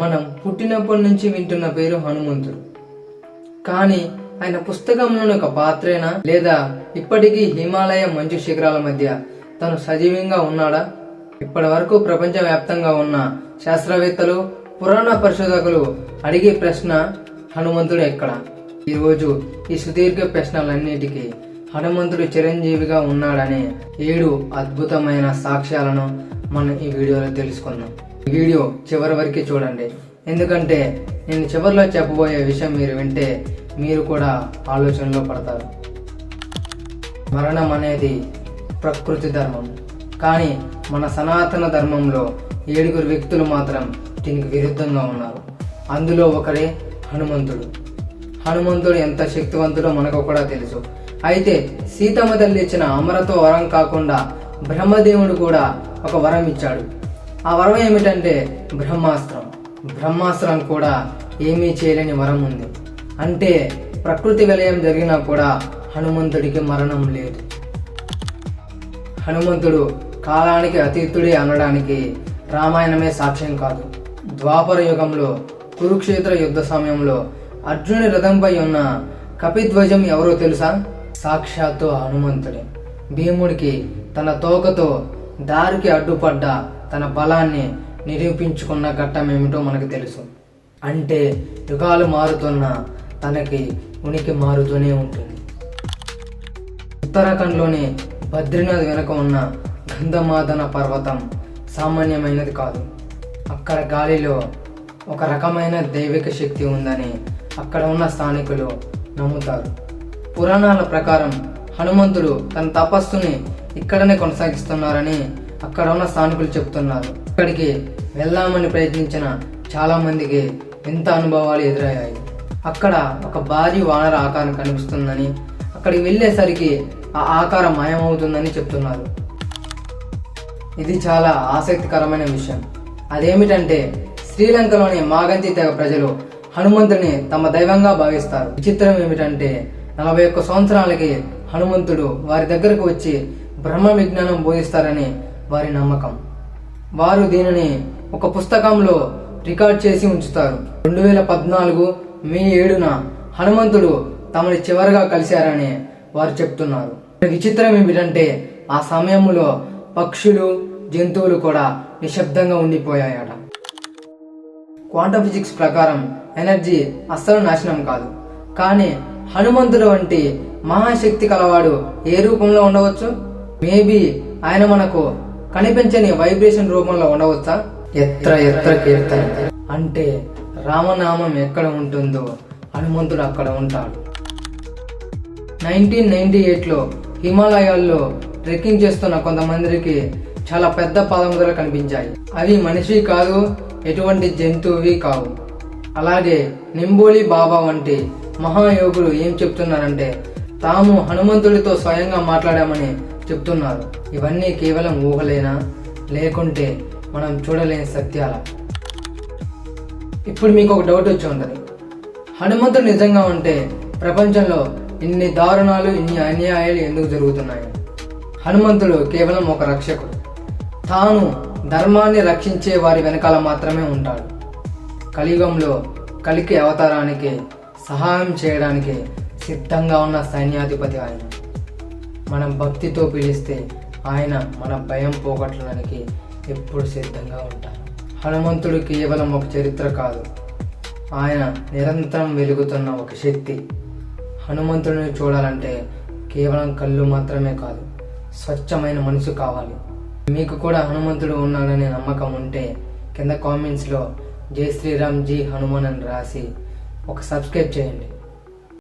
మనం పుట్టినప్పటి నుంచి వింటున్న పేరు హనుమంతుడు. కానీ ఆయన పుస్తకంలోని ఒక పాత్రేనా లేదా ఇప్పటికీ హిమాలయ మంచు శిఖరాల మధ్య తను సజీవంగా ఉన్నాడా? ఇప్పటి వరకు ప్రపంచవ్యాప్తంగా ఉన్న శాస్త్రవేత్తలు పురాణ పరిశోధకులు అడిగే ప్రశ్న హనుమంతుడు ఎక్కడ? ఈరోజు ఈ సుదీర్ఘ ప్రశ్నలన్నిటికీ హనుమంతుడు చిరంజీవిగా ఉన్నాడనే ఏడు అద్భుతమైన సాక్ష్యాలను మనం ఈ వీడియోలో తెలుసుకుందాం. వీడియో చివరి వరకు చూడండి. ఎందుకంటే నేను చివరిలో చెప్పబోయే విషయం మీరు వింటే మీరు కూడా ఆలోచనలో పడతారు. మరణం అనేది ప్రకృతి ధర్మం. కానీ మన సనాతన ధర్మంలో ఏడుగురు వ్యక్తులు మాత్రం దీనికి విరుద్ధంగా ఉన్నారు. అందులో ఒకరే హనుమంతుడు. హనుమంతుడు ఎంత శక్తివంతుడో మనకు కూడా తెలుసు. అయితే సీతమ్మ తల్లి ఇచ్చిన అమరతో వరం కాకుండా బ్రహ్మదేవుడు కూడా ఒక వరం ఇచ్చాడు. ఆ వరం ఏమిటంటే బ్రహ్మాస్త్రం. బ్రహ్మాస్త్రం కూడా ఏమీ చేయలేని వరం ఉంది. అంటే ప్రకృతి విలయం జరిగినా కూడా హనుమంతుడికి మరణం లేదు. హనుమంతుడు కాలానికి అతీతుడే అనడానికి రామాయణమే సాక్ష్యం కాదు. ద్వాపర యుగంలో కురుక్షేత్ర యుద్ధ సమయంలో అర్జునుడి రథంపై ఉన్న కపిధ్వజం ఎవరో తెలుసా? సాక్షాత్తు హనుమంతుడే. భీముడికి తన తోకతో దారికి అడ్డుపడ్డ తన బలాన్ని నిరూపించుకున్న ఘట్టం ఏమిటో మనకు తెలుసు. అంటే యుగాలు మారుతున్న తనకి ఉనికి మారుతూనే ఉంటుంది. ఉత్తరాఖండ్లోని బద్రీనాథ్ వెనుక ఉన్న గంధమాదన పర్వతం సామాన్యమైనది కాదు. అక్కడ గాలిలో ఒక రకమైన దైవిక శక్తి ఉందని అక్కడ ఉన్న స్థానికులు నమ్ముతారు. పురాణాల ప్రకారం హనుమంతుడు తన తపస్సుని ఇక్కడనే కొనసాగిస్తున్నారని అక్కడ ఉన్న స్థానికులు చెప్తున్నారు ఇక్కడికి వెళ్దామని ప్రయత్నించిన చాలా మందికి వింత అనుభవాలు ఎదురయ్యాయి. అక్కడ ఒక భారీ వానర ఆకారం కనిపిస్తుందని అక్కడికి వెళ్ళేసరికి ఆ ఆకారం మాయమవుతుందని చెప్తున్నారు. ఇది చాలా ఆసక్తికరమైన విషయం. అదేమిటంటే శ్రీలంకలోని మాగంతి తెగ ప్రజలు హనుమంతుడిని తమ దైవంగా భావిస్తారు. విచిత్రం ఏమిటంటే నలభై ఒక్క సంవత్సరాలకి హనుమంతుడు వారి దగ్గరకు వచ్చి బ్రహ్మ విజ్ఞానం బోధిస్తారని వారి నమ్మకం. వారు దీనిని ఒక పుస్తకంలో రికార్డ్ చేసి ఉంచుతారు. రెండు వేల పద్నాలుగు మే ఏడున హనుమంతుడు తమని చివరిగా కలిశారని వారు చెప్తున్నారు. విచిత్రం ఏమిటంటే ఆ సమయంలో పక్షులు జంతువులు కూడా నిశ్శబ్దంగా ఉండిపోయాయట. క్వాంటమ్ ఫిజిక్స్ ప్రకారం ఎనర్జీ అస్సలు నాశనం కాదు. కానీ హనుమంతుడు వంటి మహాశక్తి కలవాడు ఏ రూపంలో ఉండవచ్చు? మేబీ ఆయన మనకు కనిపించని వైబ్రేషన్ రూపంలో ఉండవచ్చా? ఎత్ర ఎత్ర కీర్తన. అంటే రామనామం ఎక్కడ ఉంటుందో హనుమంతుడు అక్కడ ఉంటాడు. నైన్టీన్ నైన్టీ ఎయిట్లో హిమాలయాల్లో ట్రెక్కింగ్ చేస్తున్న కొంతమందికి చాలా పెద్ద పాదముద్రలు కనిపించాయి. అవి మనిషి కాదు ఎటువంటి జంతువువి కావు. అలాగే నింబోలి బాబా వంటి మహాయోగులు ఏం చెప్తున్నారంటే తాము హనుమంతుడితో స్వయంగా మాట్లాడామని చెప్తున్నారు. ఇవన్నీ కేవలం ఊహలేనా? లేకుంటే మనం చూడలేని సత్యాల? ఇప్పుడు మీకు ఒక డౌట్ వచ్చి ఉంటుంది. హనుమంతుడు నిజంగా ఉంటే ప్రపంచంలో ఇన్ని దారుణాలు ఇన్ని అన్యాయాలు ఎందుకు జరుగుతున్నాయి? హనుమంతుడు కేవలం ఒక రక్షకుడు. తాను ధర్మాన్ని రక్షించే వారి వెనకాల మాత్రమే ఉంటాడు. కలియుగంలో కలికి అవతారానికి సహాయం చేయడానికి సిద్ధంగా ఉన్న సైన్యాధిపతి ఆయన. మనం భక్తితో పిలిస్తే ఆయన మన భయం పోగొట్టడానికి ఎప్పుడు సిద్ధంగా ఉంటారు. హనుమంతుడు కేవలం ఒక చరిత్ర కాదు. ఆయన నిరంతరం వెలుగుతున్న ఒక శక్తి. హనుమంతుడిని చూడాలంటే కేవలం కళ్ళు మాత్రమే కాదు స్వచ్ఛమైన మనసు కావాలి. మీకు కూడా హనుమంతుడు ఉన్నాడనే నమ్మకం ఉంటే కింద కామెంట్స్లో జై శ్రీరామ్ జీ హనుమాన్ అని రాసి ఒక సబ్స్క్రైబ్ చేయండి.